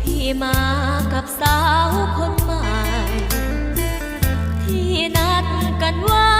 พี่มากับสาวคนใหม่ ที่นัดกันไว้